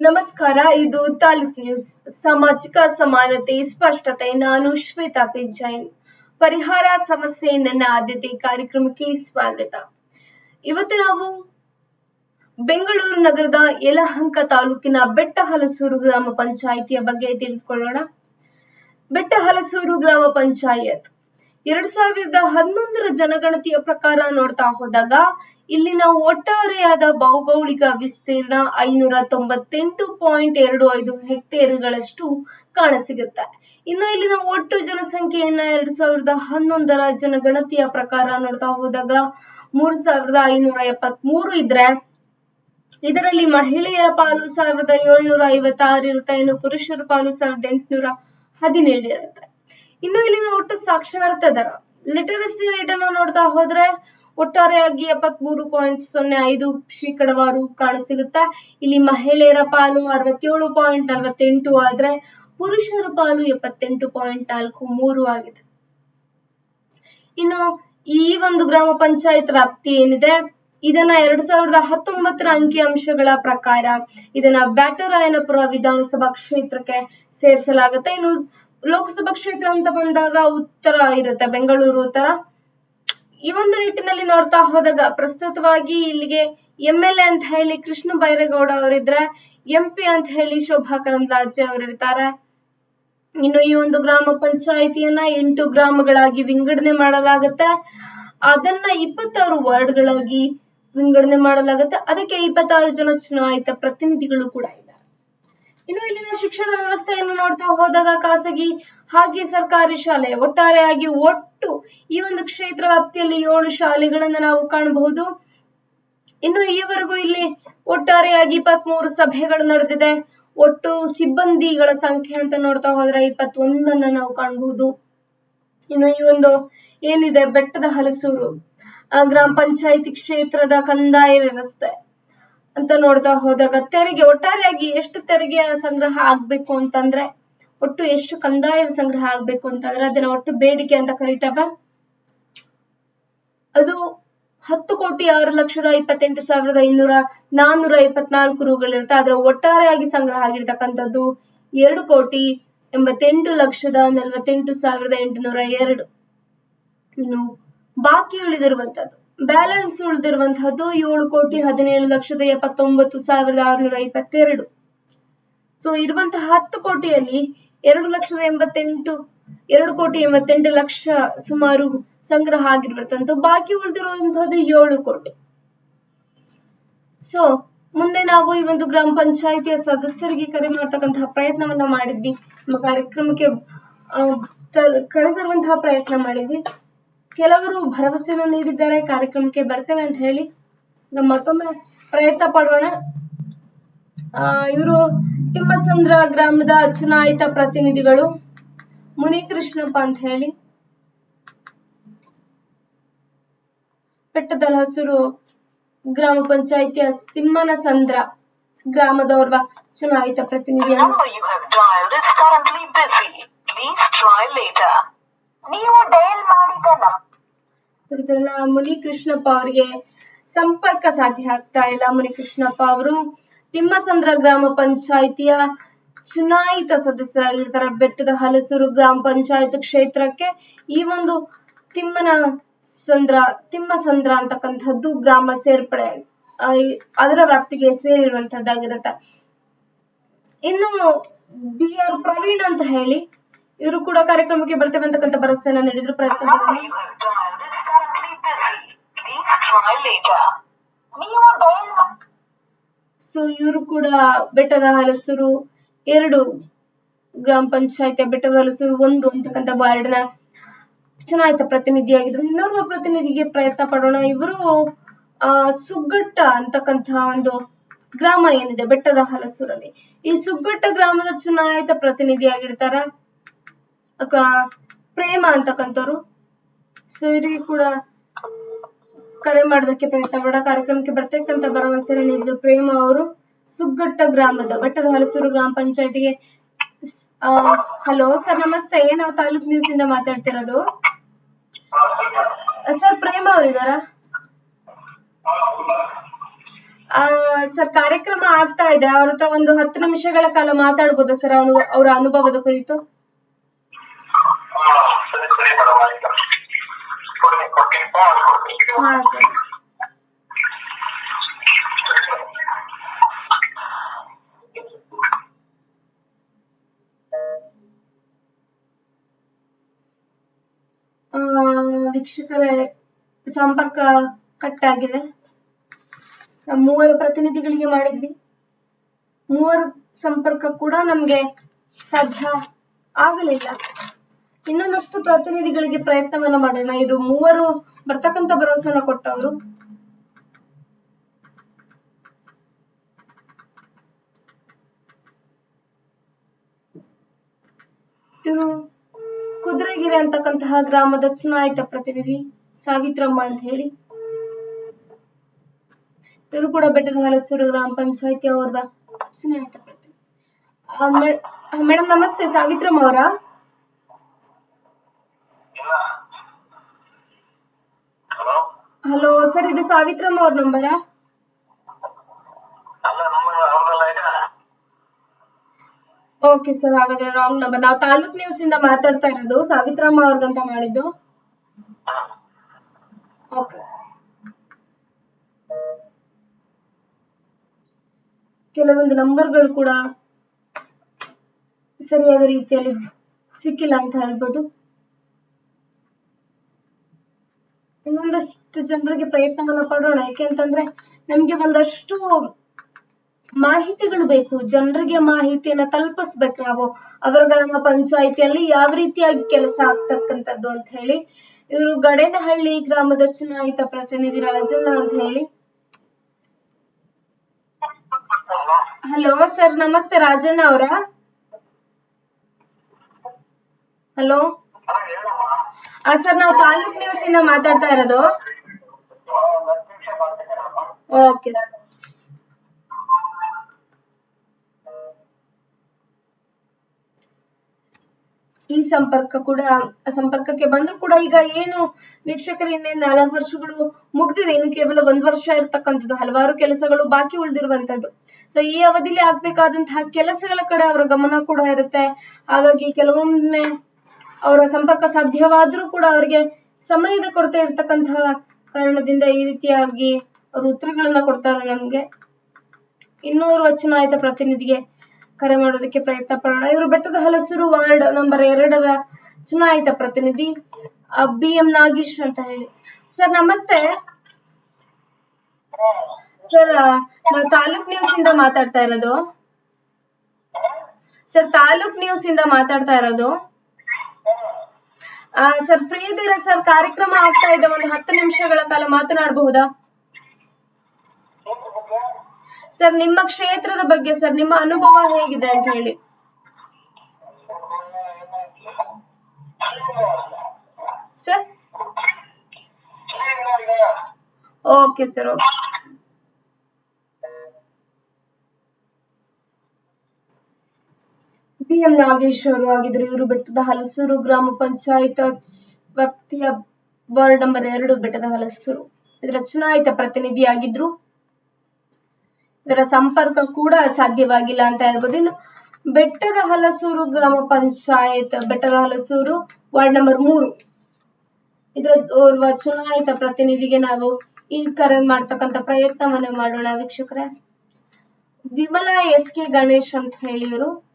ನಮಸ್ಕಾರ, ಇದು ತಾಲೂಕ್ ನ್ಯೂಸ್. ಸಾಮಾಜಿಕ ಸಮಾನತೆ ಸ್ಪಷ್ಟತೆ, ನಾನು ಶ್ವೇತಾ ಪಿ ಜೈನ್ ಪರಿಹಾರ ಸಮಸ್ಯೆ, ನನ್ನ ಆದ್ಯತೆ ಕಾರ್ಯಕ್ರಮಕ್ಕೆ ಸ್ವಾಗತ. ಇವತ್ತು ನಾವು ಬೆಂಗಳೂರು ನಗರದ ಯಲಹಂಕ ತಾಲೂಕಿನ ಬೆಟ್ಟಹಲಸೂರು ಗ್ರಾಮ ಪಂಚಾಯಿತಿಯ ಬಗ್ಗೆ ತಿಳಿದುಕೊಳ್ಳೋಣ. ಬೆಟ್ಟಹಲಸೂರು ಗ್ರಾಮ ಪಂಚಾಯತ್ ಎರಡ್ ಸಾವಿರದ ಹನ್ನೊಂದರ ಜನಗಣತಿಯ ಪ್ರಕಾರ ನೋಡ್ತಾ ಹೋದಾಗ ಇಲ್ಲಿನ ಒಟ್ಟಾರೆಯಾದ ಭೌಗೋಳಿಕ ವಿಸ್ತೀರ್ಣ ಐನೂರ ತೊಂಬತ್ತೆಂಟು ಪಾಯಿಂಟ್ ಎರಡು ಐದು ಹೆಕ್ಟೇರ್ಗಳಷ್ಟು ಕಾಣಸಿಗುತ್ತೆ. ಇನ್ನು ಇಲ್ಲಿನ ಒಟ್ಟು ಜನಸಂಖ್ಯೆಯನ್ನ ಎರಡ್ ಸಾವಿರದ ಹನ್ನೊಂದರ ಜನಗಣತಿಯ ಪ್ರಕಾರ ನೋಡ್ತಾ ಹೋದಾಗ ಮೂರ್ ಸಾವಿರದ ಐನೂರ ಎಪ್ಪತ್ಮೂರು ಇದ್ರೆ ಇದರಲ್ಲಿ ಮಹಿಳೆಯರ ಪಾಲು ಸಾವಿರದ ಏಳ್ನೂರ ಐವತ್ತಾರು ಇರುತ್ತೆ, ಇನ್ನು ಪುರುಷರ ಪಾಲು ಸಾವಿರದ ಎಂಟುನೂರ ಹದಿನೇಳು ಇರುತ್ತೆ. ಇನ್ನು ಇಲ್ಲಿನ ಒಟ್ಟು ಸಾಕ್ಷರತೆ ದರ ಲಿಟರಸಿ ರೇಟ್ ಅನ್ನು ನೋಡ್ತಾ ಹೋದ್ರೆ ಒಟ್ಟಾರೆಯಾಗಿ ಎಪ್ಪತ್ಮೂರು ಪಾಯಿಂಟ್ ಸೊನ್ನೆ ಐದು ಶೇಕಡವಾರು ಕಾಣಸಿಗುತ್ತೆ ಇಲ್ಲಿ ಮಹಿಳೆಯರ ಪಾಲು ಅರವತ್ತೇಳು ಪಾಯಿಂಟ್ ಆದ್ರೆ ಪುರುಷರ ಪಾಲು ಎಪ್ಪತ್ತೆಂಟು ಪಾಯಿಂಟ್ ನಾಲ್ಕು ಮೂರು ಆಗಿದೆ. ಇನ್ನು ಈ ಒಂದು ಗ್ರಾಮ ಪಂಚಾಯತ್ ವ್ಯಾಪ್ತಿ ಏನಿದೆ? ಇದನ್ನ ಎರಡ್ ಸಾವಿರದ ಹತ್ತೊಂಬತ್ತರ ಅಂಕಿ ಅಂಶಗಳ ಪ್ರಕಾರ ಇದನ್ನ ಬ್ಯಾಟರಾಯನಪುರ ವಿಧಾನಸಭಾ ಕ್ಷೇತ್ರಕ್ಕೆ ಸೇರಿಸಲಾಗುತ್ತೆ. ಇನ್ನು ಲೋಕಸಭಾ ಕ್ಷೇತ್ರ ಅಂತ ಬಂದಾಗ ಉತ್ತರ ಇರುತ್ತೆ, ಬೆಂಗಳೂರು ಉತ್ತರ. ಈ ಒಂದು ನಿಟ್ಟಿನಲ್ಲಿ ನೋಡ್ತಾ ಹೋದಾಗ ಪ್ರಸ್ತುತವಾಗಿ ಇಲ್ಲಿಗೆ ಎಂ ಎಲ್ ಎ ಅಂತ ಹೇಳಿ ಕೃಷ್ಣ ಬೈರೇಗೌಡ ಅವರಿದ್ರೆ, ಎಂ ಪಿ ಅಂತ ಹೇಳಿ ಶೋಭಾ ಕರಂದ್ಲಾಜೆ ಅವರಿರ್ತಾರೆ. ಇನ್ನು ಈ ಒಂದು ಗ್ರಾಮ ಪಂಚಾಯಿತಿಯನ್ನ ಎಂಟು ಗ್ರಾಮಗಳಾಗಿ ವಿಂಗಡಣೆ ಮಾಡಲಾಗುತ್ತೆ. ಅದನ್ನ ಇಪ್ಪತ್ತಾರು ವಾರ್ಡ್ಗಳಾಗಿ ವಿಂಗಡಣೆ ಮಾಡಲಾಗುತ್ತೆ. ಅದಕ್ಕೆ ಇಪ್ಪತ್ತಾರು ಜನ ಚುನಾಯಿತ ಪ್ರತಿನಿಧಿಗಳು ಕೂಡ ಇನ್ನು ಇಲ್ಲಿನ ಶಿಕ್ಷಣ ವ್ಯವಸ್ಥೆಯನ್ನು ನೋಡ್ತಾ ಹೋದಾಗ ಖಾಸಗಿ ಹಾಗೆ ಸರ್ಕಾರಿ ಶಾಲೆ ಒಟ್ಟಾರೆಯಾಗಿ ಒಟ್ಟು ಈ ಒಂದು ಕ್ಷೇತ್ರ ವ್ಯಾಪ್ತಿಯಲ್ಲಿ ಏಳು ಶಾಲೆಗಳನ್ನ ನಾವು ಕಾಣಬಹುದು. ಇನ್ನು ಈವರೆಗೂ ಇಲ್ಲಿ ಒಟ್ಟಾರೆಯಾಗಿ ಇಪ್ಪತ್ಮೂರು ಸಭೆಗಳು ನಡೆದಿದೆ. ಒಟ್ಟು ಸಿಬ್ಬಂದಿಗಳ ಸಂಖ್ಯೆ ಅಂತ ನೋಡ್ತಾ ಹೋದ್ರೆ ಇಪ್ಪತ್ತೊಂದನ್ನ ನಾವು ಕಾಣಬಹುದು. ಇನ್ನು ಈ ಒಂದು ಏನಿದೆ ಬೆಟ್ಟದ ಹಲಸೂರು ಗ್ರಾಮ ಪಂಚಾಯತಿ ಕ್ಷೇತ್ರದ ಕಂದಾಯ ವ್ಯವಸ್ಥೆ. ಅಂತ ನೋಡ್ತಾ ಹೋದಾಗ ತೆರಿಗೆ, ಒಟ್ಟಾರೆಯಾಗಿ ಎಷ್ಟು ತೆರಿಗೆ ಸಂಗ್ರಹ ಆಗ್ಬೇಕು ಅಂತಂದ್ರೆ, ಒಟ್ಟು ಎಷ್ಟು ಕಂದಾಯದ ಸಂಗ್ರಹ ಆಗ್ಬೇಕು ಅಂತಂದ್ರೆ ಅದನ್ನ ಒಟ್ಟು ಬೇಡಿಕೆ ಅಂತ ಕರೀತಾವ ಅದು ಹತ್ತು ಕೋಟಿ ಆರು ಲಕ್ಷದ ಇಪ್ಪತ್ತೆಂಟು ಸಾವಿರದ ಇನ್ನೂರ ನಾನ್ನೂರ ಇಪ್ಪತ್ನಾಲ್ಕು ರೂಗಳಿರುತ್ತೆ. ಅದರ ಒಟ್ಟಾರೆಯಾಗಿ ಸಂಗ್ರಹ ಆಗಿರ್ತಕ್ಕಂಥದ್ದು ಎರಡು ಕೋಟಿ ಎಂಬತ್ತೆಂಟು ಲಕ್ಷದ ನಲವತ್ತೆಂಟು ಸಾವಿರದ ಎಂಟುನೂರ ಎರಡು. ಇನ್ನು ಬಾಕಿ ಉಳಿದಿರುವಂತದ್ದು ಬ್ಯಾಲೆನ್ಸ್ ಉಳಿದಿರುವಂತಹದ್ದು ಏಳು ಕೋಟಿ ಹದಿನೇಳು ಲಕ್ಷದ ಎಪ್ಪತ್ತೊಂಬತ್ತು ಸಾವಿರದ ಆರುನೂರ ಇಪ್ಪತ್ತೆರಡು. ಸೊ ಇರುವಂತಹ ಹತ್ತು ಕೋಟಿಯಲ್ಲಿ ಎರಡು ಲಕ್ಷದ ಎಂಬತ್ತೆಂಟು, ಎರಡು ಕೋಟಿ ಎಂಬತ್ತೆಂಟು ಲಕ್ಷ ಸುಮಾರು ಸಂಗ್ರಹ ಆಗಿರುವಂತದ್ದು ಬಾಕಿ ಉಳಿದಿರುವಂತಹದ್ದು ಏಳು ಕೋಟಿ. ಸೊ ಮುಂದೆ ನಾವು ಈ ಒಂದು ಗ್ರಾಮ ಪಂಚಾಯಿತಿಯ ಸದಸ್ಯರಿಗೆ ಕರೆ ಮಾಡ್ತಕ್ಕಂತಹ ಪ್ರಯತ್ನವನ್ನ ಮಾಡಿದ್ವಿ. ನಮ್ಮ ಕಾರ್ಯಕ್ರಮಕ್ಕೆ ಕರೆ ತರುವಂತಹ ಪ್ರಯತ್ನ ಮಾಡಿದ್ವಿ. ಕೆಲವರು ಭರವಸೆಯನ್ನು ನೀಡಿದ್ದಾರೆ, ಕಾರ್ಯಕ್ರಮಕ್ಕೆ ಬರ್ತೇವೆ ಅಂತ ಹೇಳಿ. ಮತ್ತೊಮ್ಮೆ ಪ್ರಯತ್ನ ಪಡೋಣ. ಇವರು ತಿಮ್ಮಸಂದ್ರ ಗ್ರಾಮದ ಚುನಾಯಿತ ಪ್ರತಿನಿಧಿಗಳು ಮುನಿಕೃಷ್ಣಪ್ಪ ಅಂತ ಹೇಳಿ. ಬೆಟ್ಟದ ಹಸಿರು ಗ್ರಾಮ ಪಂಚಾಯಿತಿಯ ತಿಮ್ಮನ ಸಂದ್ರ ಗ್ರಾಮದವರ್ವ ಚುನಾಯಿತ later. ನೀವು ಡಯಲ್ ಮಾಡಿದ ನೋಡಿದ್ರಲ್ಲ ಮುನಿ ಕೃಷ್ಣಪ್ಪ ಅವರಿಗೆ ಸಂಪರ್ಕ ಸಾಧ್ಯ ಆಗ್ತಾ ಇಲ್ಲ. ಮುನಿ ಕೃಷ್ಣಪ್ಪ ಅವರು ತಿಮ್ಮಸಂದ್ರ ಗ್ರಾಮ ಪಂಚಾಯಿತಿಯ ಚುನಾಯಿತ ಸದಸ್ಯರಾಗಿರ್ತಾರೆ. ಬೆಟ್ಟದ ಹಲಸೂರು ಗ್ರಾಮ ಪಂಚಾಯತ್ ಕ್ಷೇತ್ರಕ್ಕೆ ಈ ಒಂದು ತಿಮ್ಮನ ಸಂದ್ರ ತಿಮ್ಮಸಂದ್ರ ಅಂತಕ್ಕಂಥದ್ದು ಗ್ರಾಮ ಸೇರ್ಪಡೆ ಅದರ ವ್ಯಾಪ್ತಿಗೆ ಸೇರಿರುವಂತದ್ದಾಗಿರುತ್ತೆ ಇನ್ನು ಬಿ ಆರ್ ಪ್ರವೀಣ್ ಅಂತ ಹೇಳಿ, ಇವರು ಕೂಡ ಕಾರ್ಯಕ್ರಮಕ್ಕೆ ಬರ್ತೇವೆ ಅಂತಕ್ಕಂಥ ಭರವಸೆಯನ್ನ ನೀಡಿದ್ರು. ಪ್ರಯತ್ನ ಸೊ ಇವರು ಕೂಡ ಬೆಟ್ಟದ ಹಲಸರು ಎರಡು ಗ್ರಾಮ ಪಂಚಾಯತ್ ಬೆಟ್ಟದ ಹಲಸರು ಒಂದು ಅಂತಕ್ಕಂಥ ವಾರ್ಡ್ನ ಚುನಾಯಿತ ಪ್ರತಿನಿಧಿಯಾಗಿದ್ರು. ಇನ್ನೋರ್ವ ಪ್ರತಿನಿಧಿಗೆ ಪ್ರಯತ್ನ ಪಡೋಣ. ಇವರು, ಆ, ಸುಗ್ಗಟ್ಟ ಅಂತಕ್ಕಂತಹ ಒಂದು ಗ್ರಾಮ ಏನಿದೆ, ಬೆಟ್ಟದ ಹಲಸೂರಲ್ಲಿ ಈ ಸುಗ್ಗಟ್ಟ ಗ್ರಾಮದ ಚುನಾಯಿತ ಪ್ರತಿನಿಧಿಯಾಗಿರ್ತಾರ ಪ್ರೇಮ ಅಂತಕ್ಕಂಥವ್ರು. ಸೊ ಇವರಿಗೆ ಕೂಡ ಕರೆ ಮಾಡೋದಕ್ಕೆ ಪ್ರಯತ್ನ ಮಾಡ ಕಾರ್ಯಕ್ರಮಕ್ಕೆ ಬರ್ತಕ್ಕಂತ ಭರವಸೆಯನ್ನು ನೀಡಿದ್ರು ಪ್ರೇಮ ಅವರು. ಸುಗ್ಗಟ್ಟ ಗ್ರಾಮದ ಬಟ್ಟದ ಹಲಸೂರು ಗ್ರಾಮ ಪಂಚಾಯತಿಗೆ. ಹಲೋ, ಸರ್ ನಮಸ್ತೆ. ನಾವು ತಾಲೂಕ್ ನ್ಯೂಸ್ ಇಂದ ಮಾತಾಡ್ತಿರೋದು. ಸರ್, ಪ್ರೇಮ ಅವರಿದಾರ? ಸರ್, ಕಾರ್ಯಕ್ರಮ ಆಗ್ತಾ ಇದೆ. ಅವ್ರ ಹತ್ರ ಒಂದು ಹತ್ತು ನಿಮಿಷಗಳ ಕಾಲ ಮಾತಾಡ್ಬೋದಾ ಸರ್ ಅವರ ಅನುಭವದ ಕುರಿತು? ಆ, ವೀಕ್ಷಕರೇ ಸಂಪರ್ಕ ಕಟ್ ಆಗಿದೆ. ಮೂವರು ಪ್ರತಿನಿಧಿಗಳಿಗೆ ಮಾಡಿದ್ವಿ. ಮೂವರು ಸಂಪರ್ಕ ಕೂಡ ನಮ್ಗೆ ಸಾಧ್ಯ ಆಗಲಿಲ್ಲ. ಇನ್ನೊಂದಷ್ಟು ಪ್ರತಿನಿಧಿಗಳಿಗೆ ಪ್ರಯತ್ನವನ್ನ ಮಾಡೋಣ. ಇದು ಮೂವರು ಬರ್ತಕ್ಕಂತ ಭರವಸೆನ ಕೊಟ್ಟವರು. ಇವರು ಕುದುರೆಗಿರಿ ಅಂತಕ್ಕಂತಹ ಗ್ರಾಮದ ಚುನಾಯಿತ ಪ್ರತಿನಿಧಿ ಸಾವಿತ್ರಮ್ಮ ಅಂತ ಹೇಳಿ. ಇವರು ಕೂಡ ಬೆಟ್ಟದ ಹಲಸೂರು ಗ್ರಾಮ ಪಂಚಾಯತಿ ಅವ್ರ ಚುನಾಯಿತ ಪ್ರತಿನಿಧಿ. ಮೇಡಮ್ ನಮಸ್ತೆ, ಸಾವಿತ್ರಮ್ಮ ಅವರಾ ಇಲ್ಲ ಹಲೋ ಹಲೋ ಸರ್ ಇದು ಸಾವಿತ್ರಮ್ಮ ಅವ್ರ ನಂಬರಾ? ಓಕೆ ಸರ್ ಹಾಗಾದ್ರೆ ರಾಂಗ್ ನಂಬರ್ ನಾವು ತಾಲೂಕ್ ನ್ಯೂಸ್ ಇಂದ ಮಾತಾಡ್ತಾ ಇರೋದು ಸಾವಿತ್ರಮ್ಮ ಅವ್ರಿಗಂತ ಮಾಡಿದ್ದು. ಓಕೆ ಕೆಲವೊಂದು ನಂಬರ್ಗಳು ಕೂಡ ಸರಿಯಾದ ರೀತಿಯಲ್ಲಿ ಸಿಕ್ಕಿಲ್ಲ ಅಂತ ಹೇಳ್ಬೋದು. ಇನ್ನೊಂದಷ್ಟು ಜನರಿಗೆ ಪ್ರಯತ್ನವನ್ನ ಪಡೋಣ ಯಾಕೆಂತಂದ್ರೆ ನಮ್ಗೆ ಒಂದಷ್ಟು ಮಾಹಿತಿಗಳು ಬೇಕು. ಜನರಿಗೆ ಮಾಹಿತಿಯನ್ನ ತಲುಪಿಸ್ಬೇಕು ನಾವು. ಅವರ ಗ್ರಾಮ ಪಂಚಾಯಿತಿಯಲ್ಲಿ ಯಾವ ರೀತಿಯಾಗಿ ಕೆಲಸ ಆಗ್ತಕ್ಕಂಥದ್ದು ಅಂತ ಹೇಳಿ. ಇವರು ಗಡೇನಹಳ್ಳಿ ಗ್ರಾಮದ ಚುನಾಯಿತ ಪ್ರತಿನಿಧಿ ರಾಜಣ್ಣ ಅಂತ ಹೇಳಿ. ಹಲೋ ಸರ್, ನಮಸ್ತೆ ರಾಜಣ್ಣ ಅವರ. ಹಲೋ. ಸರ್, ನಾವು ತಾಲೂಕ್ ನ್ಯೂಸ್ ಇಂದ ಮಾತಾಡ್ತಾ ಇರೋದು? ಓಕೆ ಈ ಸಂಪರ್ಕ ಕೂಡ ಸಂಪರ್ಕಕ್ಕೆ ಬಂದ್ರು ಕೂಡ ಈಗ ಏನು ವೀಕ್ಷಕರಿಂದ ನಾಲ್ಕು ವರ್ಷಗಳು ಮುಗ್ದಿದೆ. ಇನ್ನು ಕೇವಲ ಒಂದ್ ವರ್ಷ ಇರತಕ್ಕಂಥದ್ದು. ಹಲವಾರು ಕೆಲಸಗಳು ಬಾಕಿ ಉಳಿದಿರುವಂತದ್ದು ಸೊ ಈ ಅವಧಿಲಿ ಆಗ್ಬೇಕಾದಂತಹ ಕೆಲಸಗಳ ಕಡೆ ಅವರ ಗಮನ ಕೂಡ ಇರುತ್ತೆ. ಹಾಗಾಗಿ ಕೆಲವೊಮ್ಮೆ ಅವರ ಸಂಪರ್ಕ ಸಾಧ್ಯವಾದ್ರೂ ಕೂಡ ಅವರಿಗೆ ಸಮಯದ ಕೊರತೆ ಇರ್ತಕ್ಕಂತಹ ಕಾರಣದಿಂದ ಈ ರೀತಿಯಾಗಿ ಅವರು ಉತ್ತರಗಳನ್ನ ಕೊಡ್ತಾರೆ ನಮ್ಗೆ. ಇನ್ನೂರು ಚುನಾಯಿತ ಪ್ರತಿನಿಧಿಗೆ ಕರೆ ಮಾಡೋದಕ್ಕೆ ಪ್ರಯತ್ನ ಪಡೋಣ. ಇವರು ಬೆಟ್ಟದ ಹಲಸೂರು ವಾರ್ಡ್ ನಂಬರ್ ಎರಡರ ಚುನಾಯಿತ ಪ್ರತಿನಿಧಿ ಬಿ ಎಂ ನಾಗೇಶ್ ಅಂತ ಹೇಳಿ. ಸರ್, ನಮಸ್ತೆ. ಸರ್ ನಾವು ತಾಲೂಕ್ ನ್ಯೂಸ್ ಇಂದ ಮಾತಾಡ್ತಾ ಇರೋದು. ಸರ್, ತಾಲೂಕ್ ನ್ಯೂಸ್ ಇಂದ ಮಾತಾಡ್ತಾ ಇರೋದು. ಸರ್ ಫ್ರೀ ಇದ್ದೀರಾ ಸರ್? ಕಾರ್ಯಕ್ರಮ ಆಗ್ತಾ ಇದೆ. ಒಂದು ಹತ್ತು ನಿಮಿಷಗಳ ಕಾಲ ಮಾತನಾಡಬಹುದಾ? ಸರ್, ನಿಮ್ಮ ಕ್ಷೇತ್ರದ ಬಗ್ಗೆ, ಸರ್, ನಿಮ್ಮ ಅನುಭವ ಹೇಗಿದೆ ಅಂತ ಹೇಳಿ. Sir? Okay sir, okay B M Nageshwara ಆಗಿದ್ರು, ಇವರು ಬೆಟ್ಟದ ಹಲಸೂರು ಗ್ರಾಮ ಪಂಚಾಯತ್ ವ್ಯಾಪ್ತಿಯ ವಾರ್ಡ್ ನಂಬರ್ ಎರಡು ಬೆಟ್ಟದ ಹಲಸೂರು. ಇದರ ಚುನಾಯಿತ ಪ್ರತಿನಿಧಿಯಾಗಿದ್ರು ಇದರ ಸಂಪರ್ಕ ಕೂಡ ಸಾಧ್ಯವಾಗಿಲ್ಲ ಅಂತ ಹೇಳ್ಬೋದು. ಇನ್ನು ಬೆಟ್ಟದ ಹಲಸೂರು ಗ್ರಾಮ ಪಂಚಾಯತ್, ಬೆಟ್ಟದ ಹಲಸೂರು ವಾರ್ಡ್ ನಂಬರ್ ಮೂರು. ಇದರ ಓರ್ವ ಚುನಾಯಿತ ಪ್ರತಿನಿಧಿಗೆ ನಾವು ಈ ಕರೆ ಮಾಡ್ತಕ್ಕಂತ ಪ್ರಯತ್ನವನ್ನ ಮಾಡೋಣ ವೀಕ್ಷಕರೇ. ವಿಮಲಾ ಎಸ್ ಕೆ ಗಣೇಶ್ ಅಂತ ಹೇಳಿ ಇವರು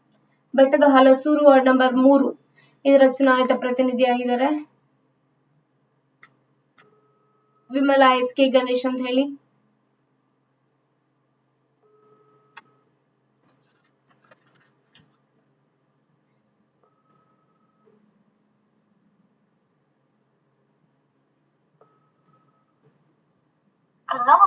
ಬೆಟ್ಟದ ಹಲಸೂರು ವಾರ್ಡ್ ನಂಬರ್ ಮೂರು. ಇದರ ಚುನಾಯಿತ ಪ್ರತಿನಿಧಿಯಾಗಿದ್ದಾರೆ ವಿಮಲಾ ಎಸ್ ಕೆ ಗಣೇಶ್ ಅಂತ ಹೇಳಿ. ನಮ್ಮ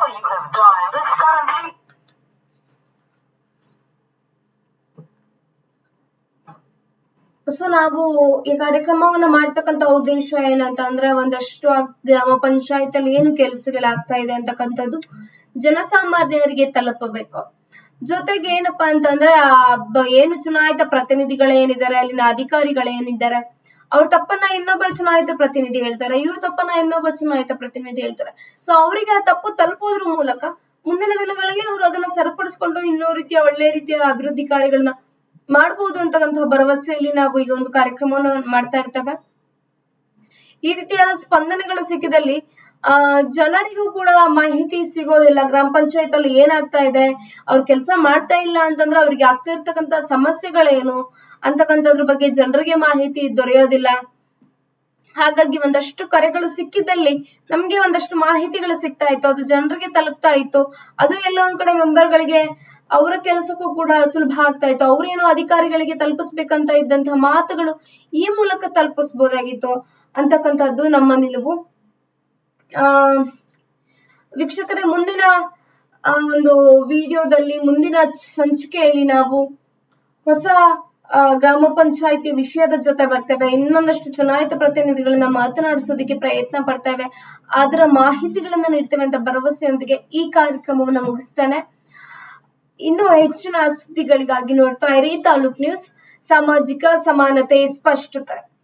ಸೊ ನಾವು ಈ ಕಾರ್ಯಕ್ರಮವನ್ನ ಮಾಡ್ತಕ್ಕಂತ ಉದ್ದೇಶ ಏನಂತ ಅಂದ್ರೆ ಒಂದಷ್ಟು ಗ್ರಾಮ ಪಂಚಾಯತ್ ಅಲ್ಲಿ ಏನು ಕೆಲಸಗಳಾಗ್ತಾ ಇದೆ ಅಂತಕ್ಕಂಥದ್ದು ಜನಸಾಮಾನ್ಯರಿಗೆ ತಲುಪಬೇಕು. ಜೊತೆಗೆ ಏನಪ್ಪಾ ಅಂತಂದ್ರೆ ಏನು ಚುನಾಯಿತ ಪ್ರತಿನಿಧಿಗಳೇನಿದ್ದಾರೆ, ಅಲ್ಲಿನ ಅಧಿಕಾರಿಗಳೇನಿದ್ದಾರೆ, ಅವ್ರ ತಪ್ಪನ್ನ ಇನ್ನೊಬ್ಬ ಚುನಾಯಿತ ಪ್ರತಿನಿಧಿ ಹೇಳ್ತಾರೆ, ಇವ್ರ ತಪ್ಪನ್ನ ಇನ್ನೊಬ್ಬ ಚುನಾಯಿತ ಪ್ರತಿನಿಧಿ ಹೇಳ್ತಾರೆ. ಸೊ ಅವರಿಗೆ ಆ ತಪ್ಪು ತಲುಪೋದ್ರ ಮೂಲಕ ಮುಂದಿನ ದಿನಗಳಲ್ಲಿ ಅವರು ಅದನ್ನ ಸರಿಪಡಿಸ್ಕೊಂಡು ಇನ್ನೋ ರೀತಿಯ ಒಳ್ಳೆ ರೀತಿಯ ಅಭಿವೃದ್ಧಿ ಕಾರ್ಯಗಳನ್ನ ಮಾಡಬಹುದು ಅಂತಕ್ಕಂತಹ ಭರವಸೆಯಲ್ಲಿ ನಾವು ಈಗ ಒಂದು ಕಾರ್ಯಕ್ರಮವನ್ನು ಮಾಡ್ತಾ ಇರ್ತೇವೆ. ಈ ರೀತಿಯಾದ ಸ್ಪಂದನೆಗಳು ಸಿಕ್ಕಿದಲ್ಲಿ, ಆ, ಜನರಿಗೂ ಕೂಡ ಮಾಹಿತಿ ಸಿಗೋದಿಲ್ಲ. ಗ್ರಾಮ ಪಂಚಾಯತ್ ಅಲ್ಲಿ ಏನಾಗ್ತಾ ಇದೆ, ಅವ್ರ ಕೆಲಸ ಮಾಡ್ತಾ ಇಲ್ಲ ಅಂತಂದ್ರೆ ಅವ್ರಿಗೆ ಆಗ್ತಾ ಇರ್ತಕ್ಕಂತ ಸಮಸ್ಯೆಗಳೇನು ಅಂತಕ್ಕಂಥದ್ರ ಬಗ್ಗೆ ಜನರಿಗೆ ಮಾಹಿತಿ ದೊರೆಯೋದಿಲ್ಲ. ಹಾಗಾಗಿ ಒಂದಷ್ಟು ಕರೆಗಳು ಸಿಕ್ಕಿದಲ್ಲಿ ನಮ್ಗೆ ಒಂದಷ್ಟು ಮಾಹಿತಿಗಳು ಸಿಗ್ತಾ ಇತ್ತು, ಅದು ಜನರಿಗೆ ತಲುಪ್ತಾ ಇತ್ತು. ಅದು ಎಲ್ಲೋ ಒಂದ್ ಕಡೆ ಮೆಂಬರ್ಗಳಿಗೆ ಅವರ ಕೆಲಸಕ್ಕೂ ಕೂಡ ಸುಲಭ ಆಗ್ತಾ ಇತ್ತು. ಅವ್ರೇನೋ ಅಧಿಕಾರಿಗಳಿಗೆ ತಲುಪಿಸ್ಬೇಕಂತ ಇದ್ದಂತಹ ಮಾತುಗಳು ಈ ಮೂಲಕ ತಲುಪಿಸ್ಬೋದಾಗಿತ್ತು ಅಂತಕ್ಕಂಥದ್ದು ನಮ್ಮ ನಿಲುವು. ಆ, ವೀಕ್ಷಕರೇ, ಮುಂದಿನ ಒಂದು ವಿಡಿಯೋದಲ್ಲಿ ಮುಂದಿನ ಸಂಚಿಕೆಯಲ್ಲಿ ನಾವು ಹೊಸ ಗ್ರಾಮ ಪಂಚಾಯತಿ ವಿಷಯದ ಜೊತೆ ಬರ್ತೇವೆ. ಇನ್ನೊಂದಷ್ಟು ಚುನಾಯಿತ ಪ್ರತಿನಿಧಿಗಳನ್ನ ಮಾತನಾಡಿಸೋದಕ್ಕೆ ಪ್ರಯತ್ನ ಪಡ್ತೇವೆ. ಅದರ ಮಾಹಿತಿಗಳನ್ನ ನೀಡ್ತೇವೆ ಅಂತ ಭರವಸೆಯೊಂದಿಗೆ ಈ ಕಾರ್ಯಕ್ರಮವನ್ನು ಮುಗಿಸ್ತೇನೆ. ಇನ್ನೂ ಹೆಚ್ಚಿನ ಸುದ್ದಿಗಳಿಗಾಗಿ ನೋಡ್ತಾ ಇರಿ. ತಾಲೂಕ್ ನ್ಯೂಸ್ ಸಾಮಾಜಿಕ ಸಮಾನತೆ ಸ್ಪಷ್ಟತೆ.